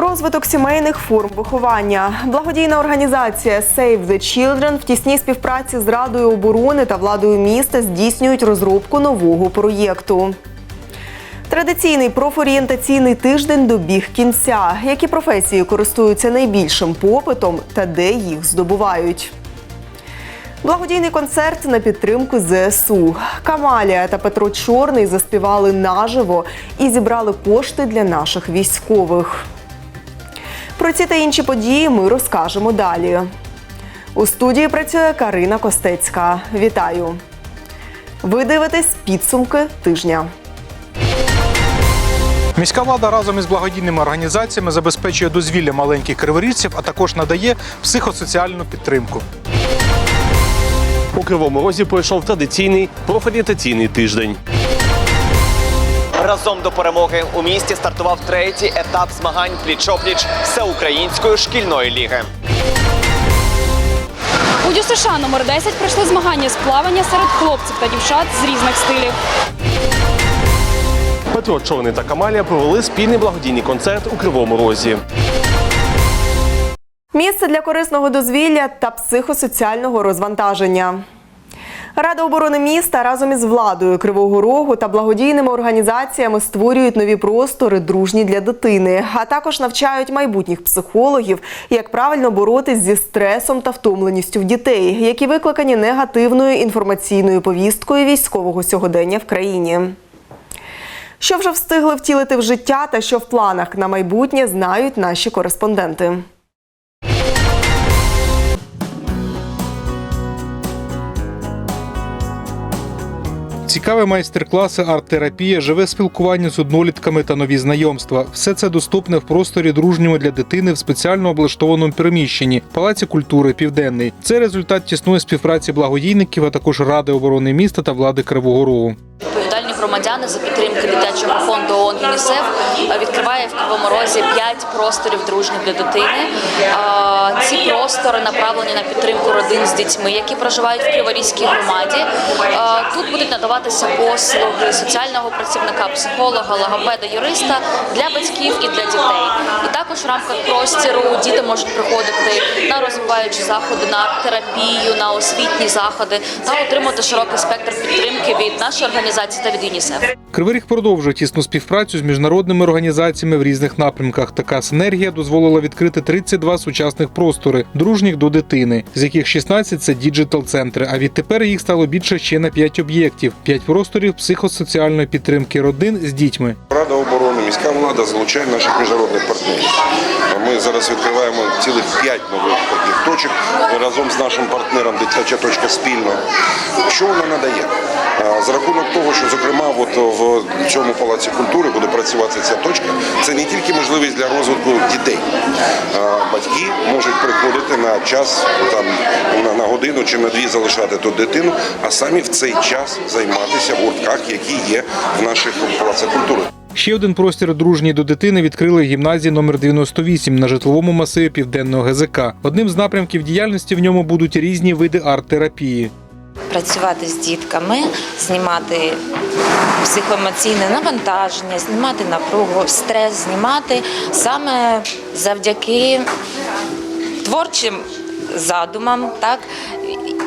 Розвиток сімейних форм виховання. Благодійна організація Save the Children в тісній співпраці з Радою оборони та владою міста здійснюють розробку нового проєкту. Традиційний профорієнтаційний тиждень добіг кінця. Які професії користуються найбільшим попитом та де їх здобувають? Благодійний концерт на підтримку ЗСУ. Камалія та Петро Чорний заспівали наживо і зібрали кошти для наших військових. Про ці та інші події ми розкажемо далі. У студії працює Карина Костецька. Вітаю! Ви дивитесь підсумки тижня. Міська влада разом із благодійними організаціями забезпечує дозвілля маленьких криворіжців, а також надає психосоціальну підтримку. У Кривому Розі пройшов традиційний профорієнтаційний тиждень. Разом до перемоги у місті стартував третій етап змагань пліч-опліч всеукраїнської шкільної ліги. У ДЮСШ номер 10 пройшли змагання з плавання серед хлопців та дівчат з різних стилів. Петро Чорний та Камалія провели спільний благодійний концерт у Кривому Розі. Місце для корисного дозвілля та психосоціального розвантаження. Рада оборони міста разом із владою Кривого Рогу та благодійними організаціями створюють нові простори дружні для дитини, а також навчають майбутніх психологів, як правильно боротись зі стресом та втомленістю в дітей, які викликані негативною інформаційною повісткою військового сьогодення в країні. Що вже встигли втілити в життя та що в планах на майбутнє, знають наші кореспонденти. Цікаві майстер-класи, арт-терапія, живе спілкування з однолітками та нові знайомства. Все це доступне в просторі дружньому для дитини в спеціально облаштованому приміщенні Палаці культури Південний. Це результат тісної співпраці благодійників, а також Ради оборони міста та влади Кривого Рогу. Відповідальні громадяни за підтримки дитячого фонду ООН ЮНІСЕФ е, відкриває в Кривому Розі 5 просторів дружніх для дитини. Ці простори направлені на підтримку родин з дітьми, які проживають в Криворізькій громаді. Тут будуть надаватися послуги соціального працівника, психолога, логопеда, юриста для батьків і для дітей. І також в рамках простіру діти можуть приходити на розвиваючі заходи, на терапію, на освітні заходи та отримати широкий спектр підтримки від нашої організації та від ЮНІСЕФ. Кривий продовжує тісну співпрацю з міжнародними організаціями в різних напрямках. Така синергія дозволила відкрити 32 сучасних простори, дружніх до дитини, з яких 16 – це діджитал-центри. А відтепер їх стало більше ще на 5 об'єктів, 5 просторів психосоціальної підтримки родин з дітьми. Рада оборони, міська влада залучає наших міжнародних партнерів. Ми зараз відкриваємо цілих п'ять нових точок разом з нашим партнером Дитяча точка спільно. Що вона надає? За рахунок того, що зокрема от в цьому палаці культури буде працювати ця точка, це не тільки можливість для розвитку дітей. Батьки можуть приходити на час там на, годину чи на дві залишати тут дитину, а самі в цей час займатися в гуртках, які є в наших палацах культури. Ще один простір дружній до дитини відкрили в гімназії номер 98 на житловому масиві південного ГЗК. Одним з напрямків діяльності в ньому будуть різні види арт-терапії. працювати з дітками, знімати психоемоційне навантаження, знімати напругу, стрес, знімати саме завдяки творчим задумам, так.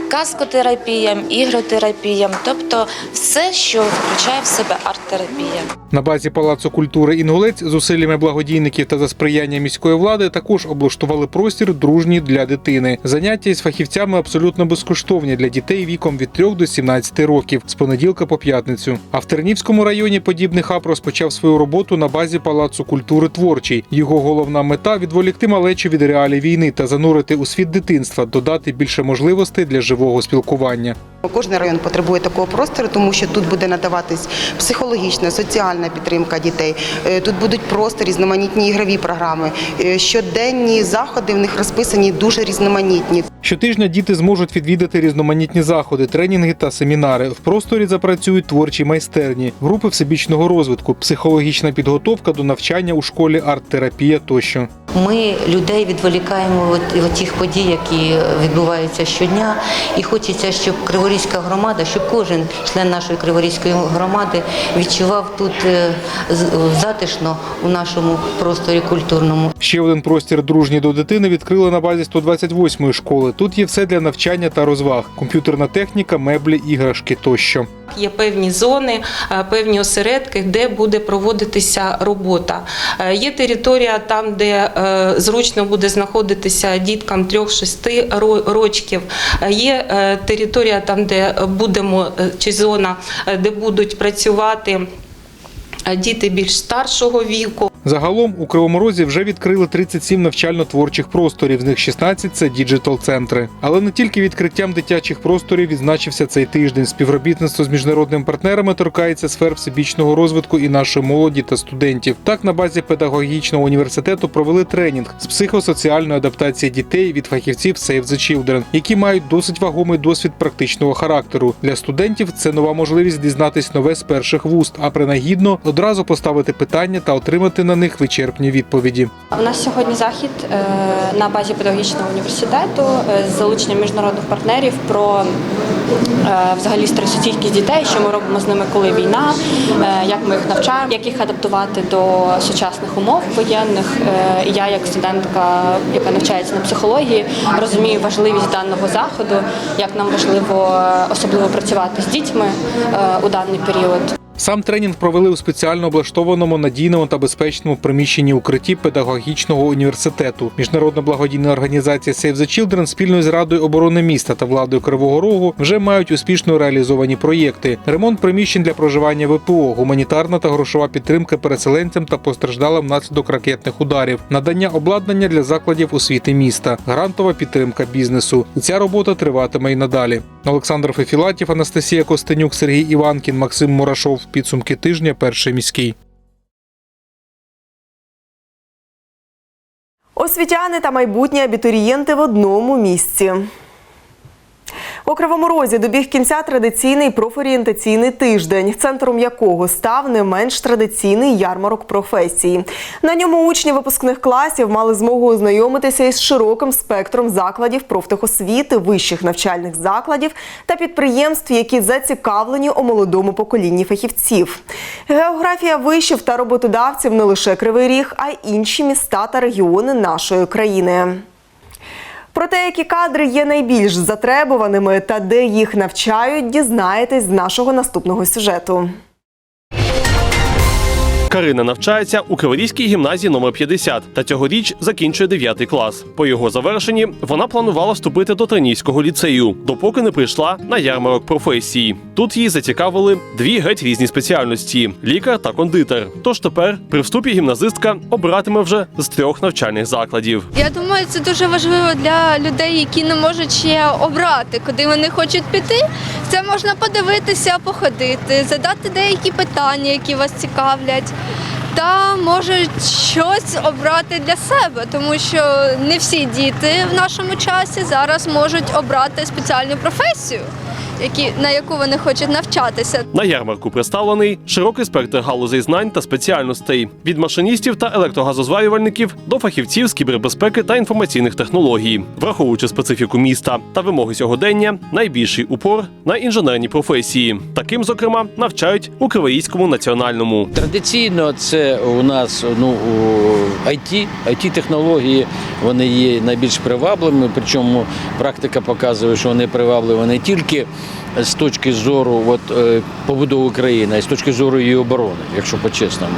Казкотерапіям, ігротерапіям, тобто все, що включає в себе арт-терапія. На базі Палацу культури Інгулець з усиллями благодійників та за сприяння міської влади також облаштували простір дружній для дитини. Заняття із фахівцями абсолютно безкоштовні для дітей віком від 3 до 17 років з понеділка по п'ятницю. А в Тернівському районі подібний хаб розпочав свою роботу на базі Палацу культури творчий. Його головна мета відволікти малечу від реалій війни та занурити у світ дитинства, додати більше можливостей для живого спілкування. Кожний район потребує такого простору, тому що тут буде надаватись психологічна, соціальна підтримка дітей. Е, Тут будуть просто різноманітні ігрові програми. Е, Щоденні заходи в них розписані дуже різноманітні. Щотижня діти зможуть відвідати різноманітні заходи, тренінги та семінари. В просторі запрацюють творчі майстерні, групи всебічного розвитку, психологічна підготовка до навчання у школі, арт-терапія тощо. Ми людей відволікаємо від, тих подій, які відбуваються щодня, і хочеться, щоб Криворіг Криворізька громада, щоб кожен член нашої Криворізької громади відчував тут е, затишно у нашому просторі культурному. Ще один простір дружній до дитини відкрили на базі 128-ї школи. Тут є все для навчання та розваг: комп'ютерна техніка, меблі, іграшки тощо. Є певні зони, е, певні осередки, де буде проводитися робота. Е, Є територія там, де е, зручно буде знаходитися діткам 3-6 рочків. Є територія там, де будемо чи зона, де будуть працювати діти більш старшого віку. Загалом у Кривому Розі вже відкрили 37 навчально-творчих просторів, з них 16 – це діджитал-центри. Але не тільки відкриттям дитячих просторів відзначився цей тиждень. Співробітництво з міжнародними партнерами торкається сфер всебічного розвитку і нашої молоді та студентів. Так, на базі педагогічного університету провели тренінг з психосоціальної адаптації дітей від фахівців Save the Children, які мають досить вагомий досвід практичного характеру. Для студентів це нова можливість дізнатись нове з перших вуст, а принагідно одразу поставити питання та отримати на них вичерпні відповіді. У нас сьогодні захід е, на базі педагогічного університету е, з залученням міжнародних партнерів про е, взагалі стресостійкість дітей, що ми робимо з ними, коли війна, як ми їх навчаємо, як їх адаптувати до сучасних умов воєнних. Я, як студентка, яка навчається на психології, розумію важливість даного заходу, як нам важливо особливо працювати з дітьми у даний період. Сам тренінг провели у спеціально облаштованому надійному та безпечному приміщенні укритті педагогічного університету. Міжнародна благодійна організація Save the Children спільно з Радою оборони міста та владою Кривого Рогу вже мають успішно реалізовані проєкти: ремонт приміщень для проживання ВПО, гуманітарна та грошова підтримка переселенцям та постраждалим внаслідок ракетних ударів, надання обладнання для закладів освіти міста, грантова підтримка бізнесу. І ця робота триватиме й надалі. Олександр Фефілатів, Анастасія Костенюк, Сергій Іванкін, Максим Мурашов. Підсумки тижня. Перший міський. Освітяни та майбутні абітурієнти в одному місці. У Кривому Розі добіг кінця традиційний профорієнтаційний тиждень, центром якого став не менш традиційний ярмарок професії. На ньому учні випускних класів мали змогу ознайомитися із широким спектром закладів профтехосвіти, вищих навчальних закладів та підприємств, які зацікавлені у молодому поколінні фахівців. Географія вишів та роботодавців не лише Кривий Ріг, а й інші міста та регіони нашої країни. Про те, які кадри є найбільш затребуваними та де їх навчають, дізнаєтесь з нашого наступного сюжету. Карина навчається у Криворізькій гімназії номер 50 та цьогоріч закінчує 9 клас. По його завершенні вона планувала вступити до Тренійського ліцею, допоки не прийшла на ярмарок професії. Тут її зацікавили дві геть різні спеціальності лікар та кондитер. Тож тепер при вступі гімназистка обиратиме вже з трьох навчальних закладів. Я думаю, це дуже важливо для людей, які не можуть ще обрати, куди вони хочуть піти. Це можна подивитися, походити, задати деякі питання, які вас цікавлять. Та можуть щось обрати для себе, тому що не всі діти в нашому часі зараз можуть обрати спеціальну професію, які, на яку вони хочуть навчатися. На ярмарку представлений широкий спектр галузей знань та спеціальностей від машиністів та електрогазозварювальників до фахівців з кібербезпеки та інформаційних технологій, враховуючи специфіку міста та вимоги сьогодення, найбільший упор на інженерні професії. Таким, зокрема, навчають у Кривоїзькому національному. Традиційно це у нас ну у IT, it технології вони є найбільш привабливими. Причому практика показує, що вони привабливі не тільки з точки зору от, е, побудови країни, з точки зору її оборони, якщо по-чесному.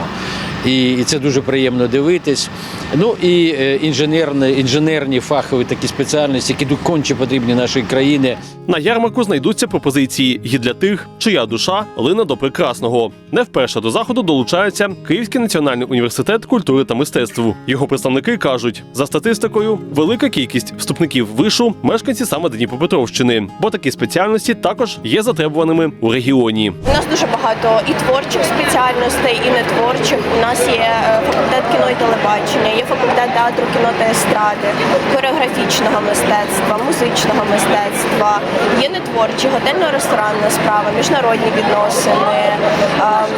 І, і це дуже приємно дивитись. Ну і е, інженерні, інженерні фахові такі спеціальності, які тут конче потрібні нашій країні. На ярмарку знайдуться пропозиції і для тих, чия душа лине до прекрасного. Не вперше до заходу долучається Київський національний університет культури та мистецтв. Його представники кажуть, за статистикою, велика кількість вступників вишу мешканці саме Дніпропетровщини, бо такі спеціальності також є затребуваними у регіоні. У нас дуже багато і творчих спеціальностей, і нетворчих. У нас нас є е, факультет кіно і телебачення, є факультет театру, кіно та естради, хореографічного мистецтва, музичного мистецтва, є нетворчі, готельно-ресторанна справа, міжнародні відносини, ем,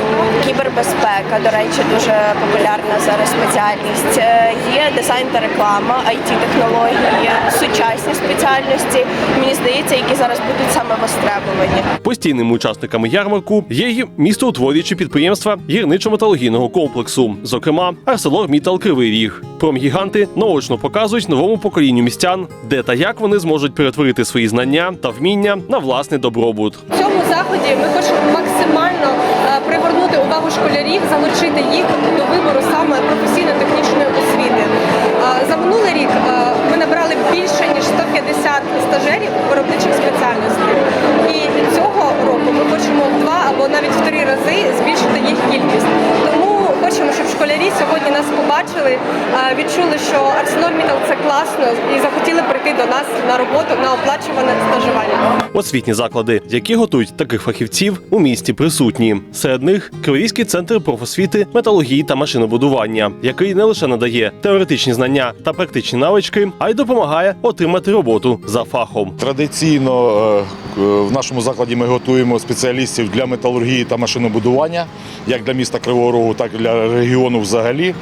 кібербезпека, до речі, дуже популярна зараз спеціальність. Е, Є дизайн та реклама, it технології, сучасні спеціальності. Мені здається, які зараз будуть саме востребовані. Постійними учасниками ярмарку є й містоутворюючі підприємства гірничо-металургійного комплексу, зокрема арселормітал Кривий Ріг. Промгіганти наочно показують новому поколінню містян, де та як вони зможуть перетворити свої знання та вміння на власний добробут. В цьому заході ми хочемо максимально е, привернути увагу школярів, залучити їх до вибору саме професійно-технічної освіти. Побачили, відчули, що ArcelorMittal – це класно і захотіли прийти до нас на роботу на оплачуване стажування. Освітні заклади, які готують таких фахівців, у місті присутні. Серед них Криворізький центр профосвіти, металургії та машинобудування, який не лише надає теоретичні знання та практичні навички, а й допомагає отримати роботу за фахом. Традиційно е, е, в нашому закладі ми готуємо спеціалістів для металургії та машинобудування, як для міста Кривого Рогу, так і для регіону взагалі.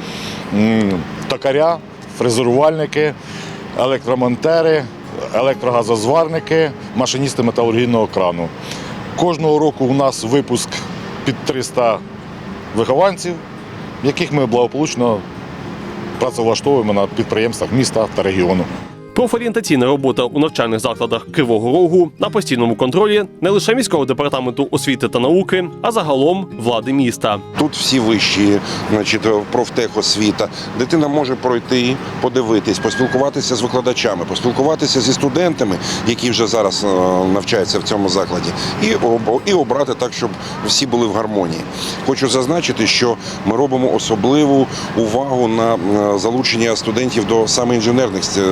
Токаря, фрезерувальники, електромонтери, електрогазозварники, машиністи металургійного крану. Кожного року у нас випуск під 300 вихованців, яких ми благополучно працевлаштовуємо на підприємствах міста та регіону. Профорієнтаційна робота у навчальних закладах Кривого Рогу на постійному контролі не лише міського департаменту освіти та науки, а загалом влади міста. Тут всі вищі, значить, профтехосвіта. Дитина може пройти, подивитись, поспілкуватися з викладачами, поспілкуватися зі студентами, які вже зараз е, навчаються в цьому закладі, і, об- і обрати так, щоб всі були в гармонії. Хочу зазначити, що ми робимо особливу увагу на е, залучення студентів до саме інженерних е,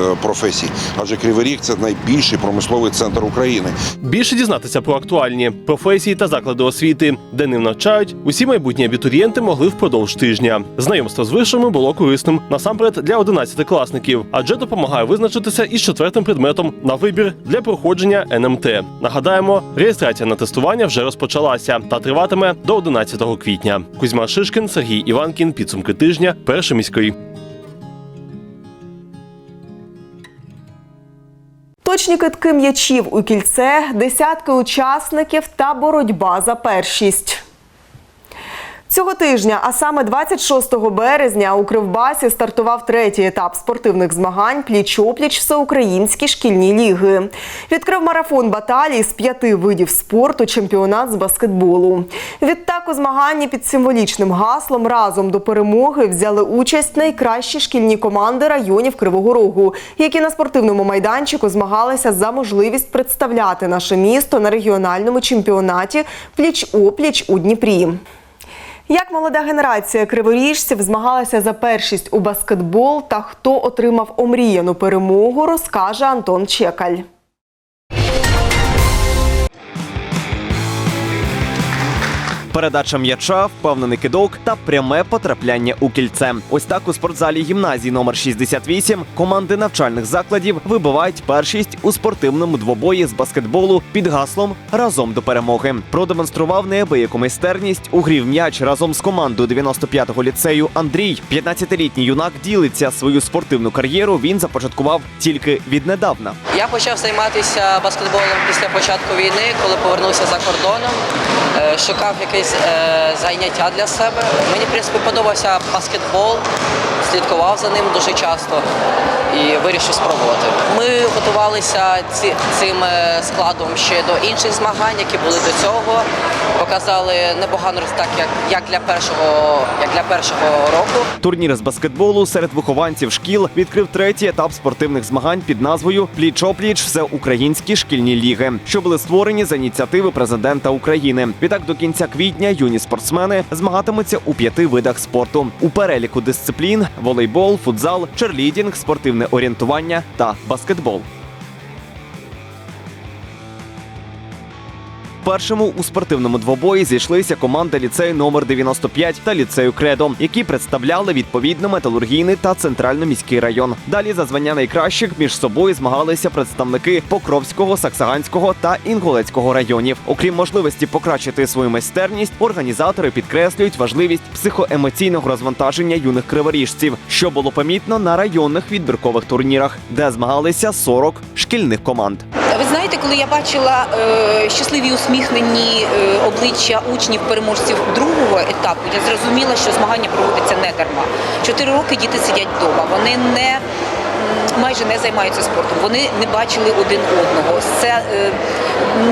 професій, адже Кривий Ріг – це найбільший промисловий центр України. Більше дізнатися про актуальні професії та заклади освіти, де ним навчають, усі майбутні абітурієнти могли впродовж тижня. Знайомство з вишами було корисним насамперед для 11-класників, адже допомагає визначитися із четвертим предметом на вибір для проходження НМТ. Нагадаємо, реєстрація на тестування вже розпочалася та триватиме до 11 квітня. Кузьма Шишкін, Сергій Іванкін. Підсумки тижня. Перший міський. Точні китки м'ячів у кільце, десятки учасників та боротьба за першість. Цього тижня, а саме 26 березня, у Кривбасі стартував третій етап спортивних змагань пліч-опліч всеукраїнські шкільні ліги. Відкрив марафон баталій з п'яти видів спорту чемпіонат з баскетболу. Відтак у змаганні під символічним гаслом разом до перемоги взяли участь найкращі шкільні команди районів Кривого Рогу, які на спортивному майданчику змагалися за можливість представляти наше місто на регіональному чемпіонаті пліч-опліч у Дніпрі. Як молода генерація криворіжців змагалася за першість у баскетбол та хто отримав омріяну перемогу, розкаже Антон Чекаль. Передача м'яча, впевнений кидок та пряме потрапляння у кільце. Ось так у спортзалі гімназії номер 68 команди навчальних закладів вибивають першість у спортивному двобої з баскетболу під гаслом разом до перемоги. Продемонстрував неабияку майстерність у грі в м'яч разом з командою 95-го ліцею Андрій. 15-літній юнак ділиться свою спортивну кар'єру. Він започаткував тільки віднедавна. Я почав займатися баскетболом після початку війни, коли повернувся за кордоном. Е, Шукав якесь е, заняття для себе. Мені, в принципі, подобався баскетбол, слідкував за ним дуже часто і вирішив спробувати. Ми готувалися ці, цим е, складом ще до інших змагань, які були до цього. Показали непоганий результат як, як для першого, як для першого року. Турнір з баскетболу серед вихованців шкіл відкрив третій етап спортивних змагань під назвою Пліч-опліч всеукраїнські шкільні ліги, що були створені за ініціативи президента України. Відтак до кінця квітня юні спортсмени змагатимуться у п'яти видах спорту. У переліку дисциплін волейбол, футзал, черлідінг, спортивне орієнтування та баскетбол. Першому у спортивному двобої зійшлися команди ліцею номер 95 та ліцею Кредо, які представляли відповідно металургійний та центрально-міський район. Далі за звання найкращих між собою змагалися представники Покровського, Саксаганського та Інгулецького районів. Окрім можливості покращити свою майстерність, організатори підкреслюють важливість психоемоційного розвантаження юних криворіжців, що було помітно на районних відбіркових турнірах, де змагалися 40 шкільних команд. Ви знаєте, коли я бачила е, щасливі усміхнені е, обличчя учнів переможців другого етапу, я зрозуміла, що змагання проводиться не дарма. Чотири роки діти сидять вдома. Вони не майже не займаються спортом. Вони не бачили один одного. Це е,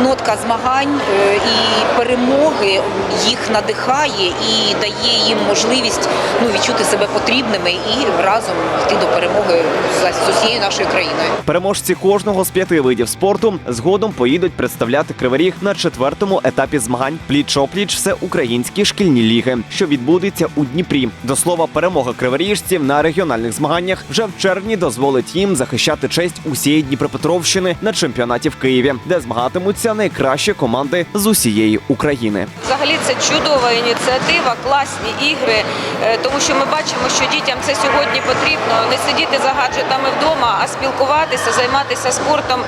нотка змагань е, і перемоги їх надихає і дає їм можливість ну, відчути себе потрібними і разом йти до перемоги з- усією нашою країною. Переможці кожного з п'яти видів спорту згодом поїдуть представляти Кривий на четвертому етапі змагань пліч-опліч всеукраїнські шкільні ліги, що відбудеться у Дніпрі. До слова, перемога криворіжців на регіональних змаганнях вже в червні дозволить їм захищати честь усієї Дніпропетровщини на чемпіонаті в Києві, де змагатимуться найкращі команди з усієї України. Взагалі це чудова ініціатива, класні ігри, е, тому що ми бачимо, що дітям це сьогодні потрібно не сидіти за гаджетами вдома, а спілкуватися, займатися спортом.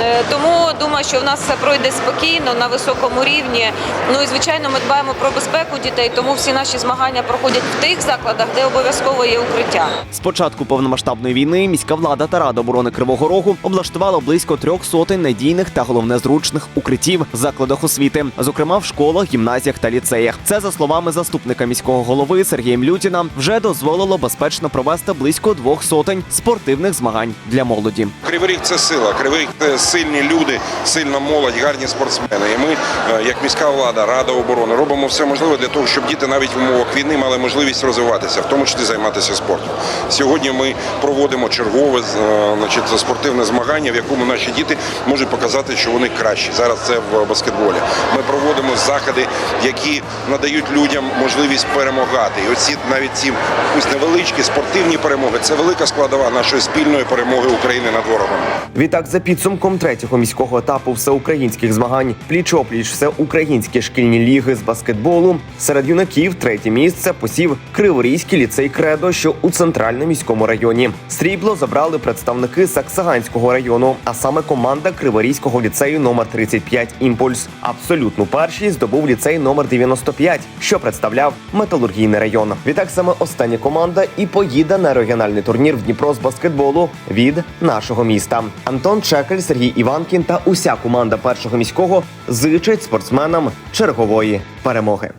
Е, Тому думаю, що в нас все пройде спокійно на високому рівні. Ну і звичайно, ми дбаємо про безпеку дітей, тому всі наші змагання проходять в тих закладах, де обов'язково є укриття. З початку повномасштабної війни міська влада та рада оборони Кривого Рогу облаштувала близько трьох сотень надійних та головне зручних укриттів в закладах освіти, зокрема в школах, гімназіях та ліцеях. Це за словами заступника міського голови Сергія Млютіна вже дозволило безпечно провести близько двох сотень спортивних змагань для молоді. Кривий Ріг – це сила. Кривий це сильні люди, сильна молодь, гарні спортсмени. І ми, е, як міська влада, рада оборони, робимо все можливе для того, щоб діти навіть в умовах війни мали можливість розвиватися, в тому числі займатися спортом. Сьогодні ми проводимо чергове е, значить, спортивне змагання, в якому наші діти можуть показати, що вони кращі. Зараз це в баскетболі. Ми проводимо заходи, які надають людям можливість перемагати. І оці навіть ці пусть невеличкі спортивні перемоги це велика складова нашої спільної перемоги України над ворогом. Відтак, за підсумком третього міського етапу всеукраїнських змагань пліч-опліч всеукраїнські шкільні ліги з баскетболу серед юнаків третє місце посів Криворізький ліцей Кредо, що у центральному міському районі. Срібло забрали представники Саксаганського району, а саме команда Криворізького ліцею номер 35 Імпульс. Абсолютну першість здобув ліцей номер 95, що представляв металургійний район. Відтак саме остання команда і поїде на регіональний турнір в Дніпро з баскетболу від нашого міста. Антон Чекель, Сергій Іванкін та уся команда першого міського зичать спортсменам чергової перемоги.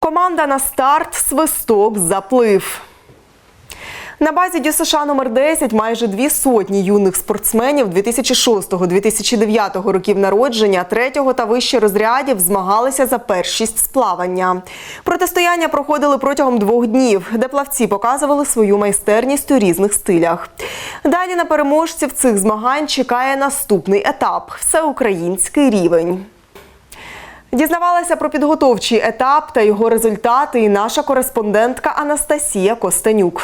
Команда на старт, свисток, заплив. На базі ДЮСШ номер 10 майже дві сотні юних спортсменів 2006-2009 років народження, третього та вище розрядів змагалися за першість з плавання. Протистояння проходили протягом двох днів, де плавці показували свою майстерність у різних стилях. Далі на переможців цих змагань чекає наступний етап всеукраїнський рівень. Дізнавалася про підготовчий етап та його результати і наша кореспондентка Анастасія Костенюк.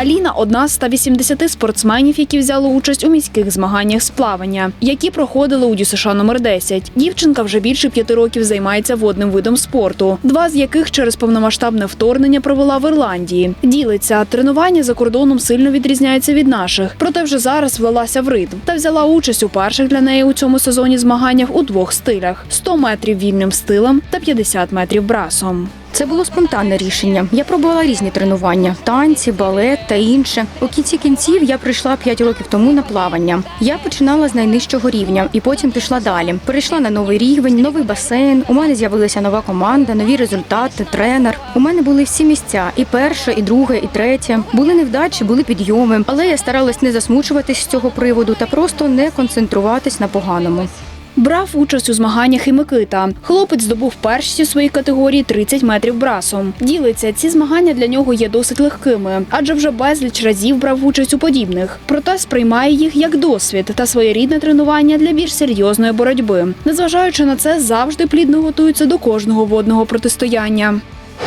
Аліна одна з 180 спортсменів, які взяли участь у міських змаганнях з плавання, які проходили у ДЮСШ номер 10. Дівчинка вже більше п'яти років займається водним видом спорту, два з яких через повномасштабне вторгнення провела в Ірландії. Ділиться тренування за кордоном сильно відрізняється від наших, проте вже зараз влилася в ритм та взяла участь у перших для неї у цьому сезоні змаганнях у двох стилях: 100 метрів вільним стилем та 50 метрів брасом. Це було спонтанне рішення. Я пробувала різні тренування: танці, балет та інше. У кінці кінців я прийшла 5 років тому на плавання. Я починала з найнижчого рівня і потім пішла далі. Перейшла на новий рівень, новий басейн. У мене з'явилася нова команда, нові результати, тренер. У мене були всі місця: і перше, і друге, і третє. Були невдачі, були підйоми. Але я старалась не засмучуватись з цього приводу та просто не концентруватись на поганому. Брав участь у змаганнях і Микита. Хлопець здобув першість у своїй категорії 30 метрів брасом. Ділиться, ці змагання для нього є досить легкими, адже вже безліч разів брав участь у подібних. Проте сприймає їх як досвід та своєрідне тренування для більш серйозної боротьби. Незважаючи на це, завжди плідно готуються до кожного водного протистояння.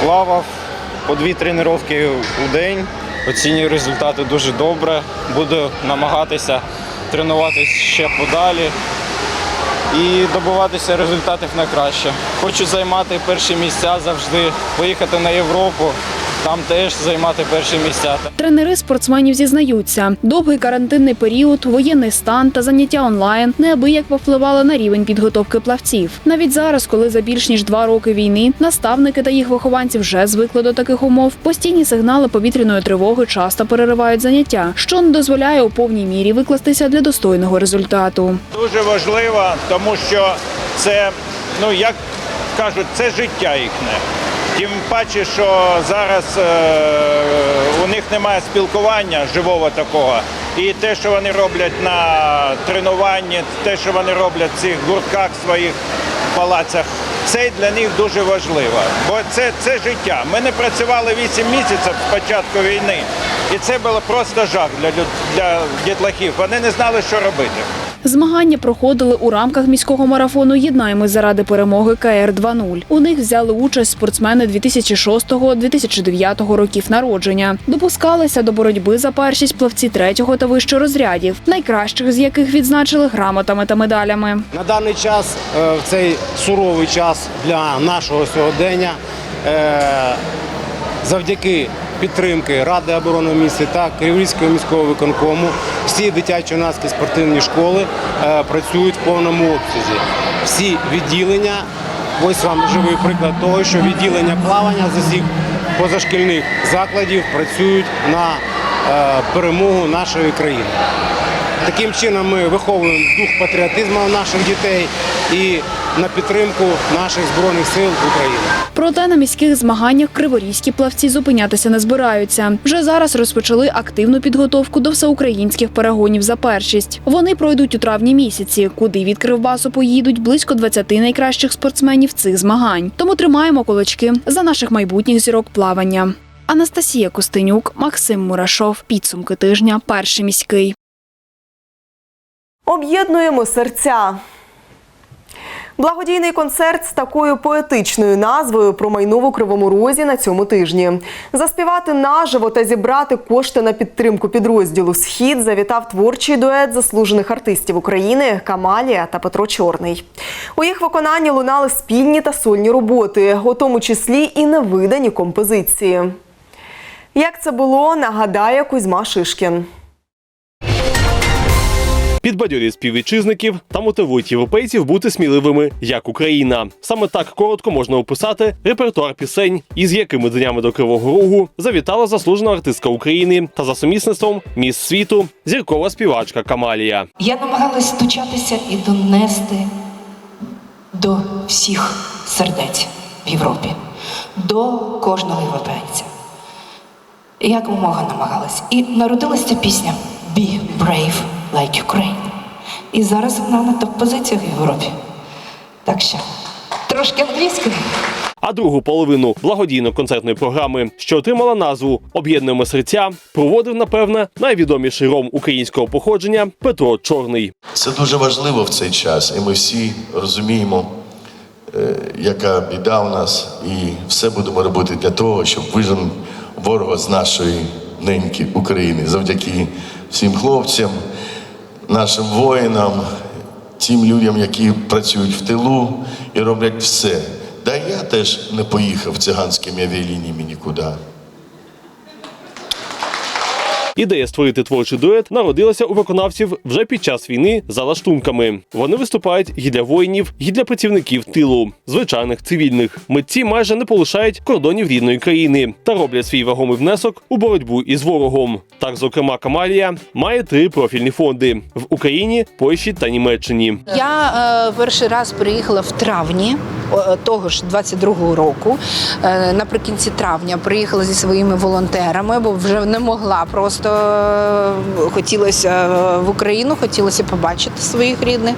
Плавав по дві тренування у день, оцінюю результати дуже добре. Буду намагатися тренуватися ще подалі і добиватися результатів на краще. Хочу займати перші місця завжди, поїхати на Європу, там теж займати перші місця. Тренери спортсменів зізнаються, довгий карантинний період, воєнний стан та заняття онлайн неабияк повпливали на рівень підготовки плавців. Навіть зараз, коли за більш ніж два роки війни наставники та їх вихованці вже звикли до таких умов, постійні сигнали повітряної тривоги часто переривають заняття, що не дозволяє у повній мірі викластися для достойного результату. Дуже важливо, тому що це, ну як кажуть, це життя їхнє. Тим паче, що зараз е, у них немає спілкування живого такого. І те, що вони роблять на тренуванні, те, що вони роблять в цих гуртках своїх палацах, це для них дуже важливо. Бо це, це життя. Ми не працювали 8 місяців з початку війни. І це було просто жах для, для дітлахів. Вони не знали, що робити. Змагання проходили у рамках міського марафону Єднаємось заради перемоги КР 2.0. У них взяли участь спортсмени 2006-2009 років народження. Допускалися до боротьби за першість плавці третього та вищого розрядів, найкращих з яких відзначили грамотами та медалями. На даний час, е, в цей суровий час для нашого сьогодення, е, завдяки підтримки Ради оборони міста та Криворізького міського виконкому, всі дитячо-юнацькі спортивні школи е, працюють в повному обсязі. Всі відділення, ось вам живий приклад того, що відділення плавання з усіх позашкільних закладів працюють на е, перемогу нашої країни. Таким чином ми виховуємо дух патріотизму наших дітей і на підтримку наших збройних сил України. Проте на міських змаганнях криворізькі плавці зупинятися не збираються. Вже зараз розпочали активну підготовку до всеукраїнських перегонів за першість. Вони пройдуть у травні місяці, куди від Кривбасу поїдуть близько 20 найкращих спортсменів цих змагань. Тому тримаємо кулачки за наших майбутніх зірок плавання. Анастасія Костенюк, Максим Мурашов. Підсумки тижня. Перший міський. Об'єднуємо серця. Благодійний концерт з такою поетичною назвою про майно в Кривому Розі на цьому тижні. Заспівати наживо та зібрати кошти на підтримку підрозділу Схід завітав творчий дует заслужених артистів України Камалія та Петро Чорний. У їх виконанні лунали спільні та сольні роботи, у тому числі і невидані композиції. Як це було, нагадає Кузьма Шишкін. Підбадьорюють співвітчизників та мотивують європейців бути сміливими, як Україна. Саме так коротко можна описати репертуар пісень, із якими днями до Кривого Рогу завітала заслужена артистка України та за сумісництвом міс світу зіркова співачка Камалія. Я намагалась стучатися і донести до всіх сердець в Європі, до кожного європейця. Якомога намагалась. І народилася пісня Be brave like Ukraine. І зараз вона на топ-позиціях в Європі. Так що трошки англійської. А другу половину благодійно-концертної програми, що отримала назву Об'єднуємо серця, проводив, напевне, найвідоміший ром українського походження Петро Чорний. Це дуже важливо в цей час, і ми всі розуміємо, е, яка біда у нас, і все будемо робити для того, щоб вижен ворога з нашої неньки України. Завдяки всім хлопцям, нашим воїнам, тим людям, які працюють в тилу і роблять все. Да я теж не поїхав циганськими авіалініями нікуди. Ідея створити творчий дует народилася у виконавців вже під час війни за лаштунками. Вони виступають і для воїнів, і для працівників тилу, звичайних цивільних. Митці майже не полишають кордонів рідної країни та роблять свій вагомий внесок у боротьбу із ворогом. Так, зокрема, Камалія має три профільні фонди в Україні, Польщі та Німеччині. Я е, перший раз приїхала в травні того ж 22-го року. Е, наприкінці травня приїхала зі своїми волонтерами, бо вже не могла просто просто е, хотілося е, в Україну, хотілося побачити своїх рідних.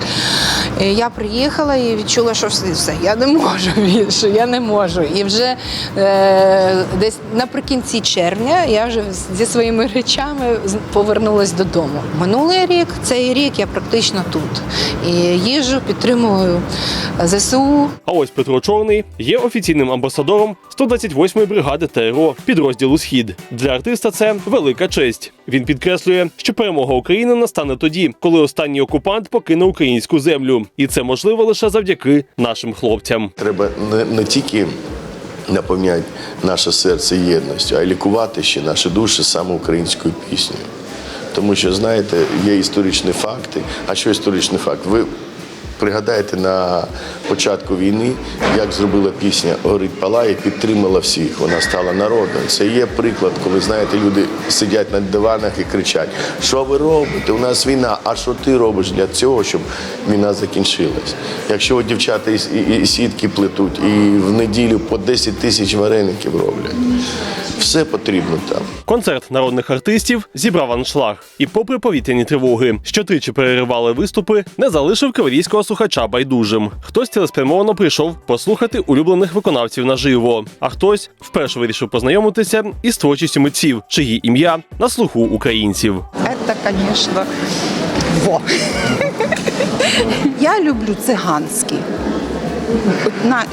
Е, Я приїхала і відчула, що все, я не можу більше, я не можу. І вже е, десь наприкінці червня я вже зі своїми речами повернулась додому. Минулий рік, цей рік я практично тут. І їжу, підтримую ЗСУ, А ось Петро Чорний є офіційним амбасадором 128-ї бригади ТРО підрозділу Схід. Для артиста це велика честь. Він підкреслює, що перемога України настане тоді, коли останній окупант покине українську землю, і це можливо лише завдяки нашим хлопцям. Треба не, не тільки наповняти наше серце єдністю, а й лікувати ще наші душі саме українською піснею. Тому що, знаєте, є історичні факти. А що історичний факт? Ви пригадаєте на початку війни, як зробила пісня Горить палає, підтримала всіх. Вона стала народною. Це є приклад, коли знаєте, люди сидять на диванах і кричать: що ви робите? У нас війна. А що ти робиш для цього, щоб війна закінчилась? Якщо от дівчата і, і, і сітки плетуть, і в неділю по 10 тисяч вареників роблять, все потрібно там. Концерт народних артистів зібрав аншлаг. І, попри повітряні тривоги, що тричі переривали виступи, не залишив криворізького слухача байдужим. Хтось цілеспрямовано прийшов послухати улюблених виконавців наживо, а хтось вперше вирішив познайомитися із творчістю митців, чиї ім'я на слуху українців. Это, конечно, во. Я люблю циганський. На,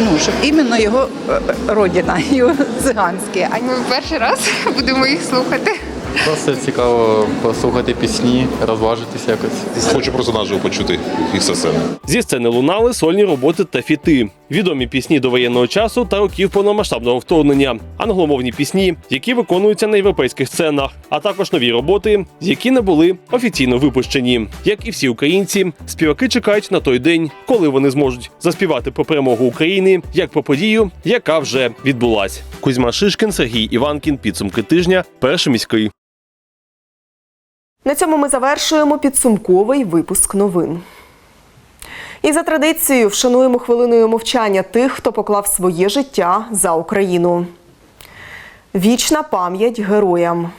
ну, щоб іменно його е, родина, його циганське. А Ми перший раз будемо їх слухати. Просто цікаво послухати пісні, розважитись якось. Хочу просто наживо почути їх все. сцени. Зі сцени лунали сольні роботи та фіти, відомі пісні до воєнного часу та років повномасштабного вторгнення, англомовні пісні, які виконуються на європейських сценах, а також нові роботи, які не були офіційно випущені. Як і всі українці, співаки чекають на той день, коли вони зможуть заспівати про перемогу України як про подію, яка вже відбулась. Кузьма Шишкін, Сергій Іванкін. Підсумки тижня. Перший міський. На цьому ми завершуємо підсумковий випуск новин. І за традицією вшануємо хвилиною мовчання тих, хто поклав своє життя за Україну. Вічна пам'ять героям.